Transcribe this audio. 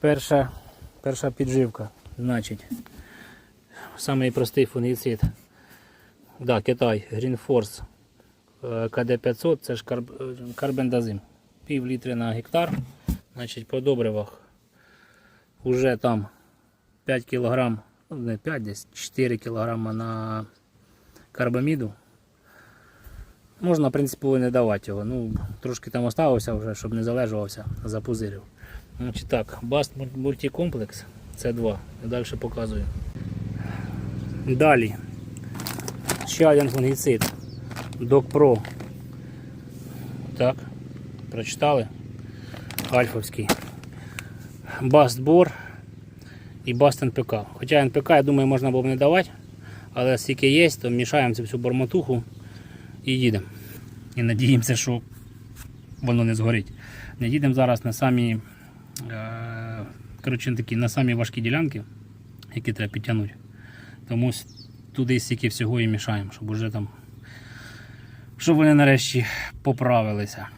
Перша, перша підживка. Значить, самий простий фунгіцид. Да, Китай, Force е, КД500, це ж карб, е, карбендазим. Пів літри на гектар. Значить, по добривах вже там 5 кг, ну не 5, десь 4 кг на карбаміду. Можна, в принципі, не давати його. Ну, трошки там оставився вже, щоб не залежувався, запузирив. Значить так, Баст мультикомплекс це 2. Далі показую. Далі. Ще один фунгіцид. Докпро. Так, прочитали. Альфовський. Бастбор і Баст НПК. Хоча НПК, я думаю, можна було б не давати, але скільки є, то мішаємо цю всю бормотуху і їдемо. І надіємося, що воно не згорить. Не їдемо зараз на самі, е, коротше, такі, на самі важкі ділянки, які треба підтягнути. Тому туди стільки всього і мішаємо, щоб уже там, щоб вони нарешті поправилися.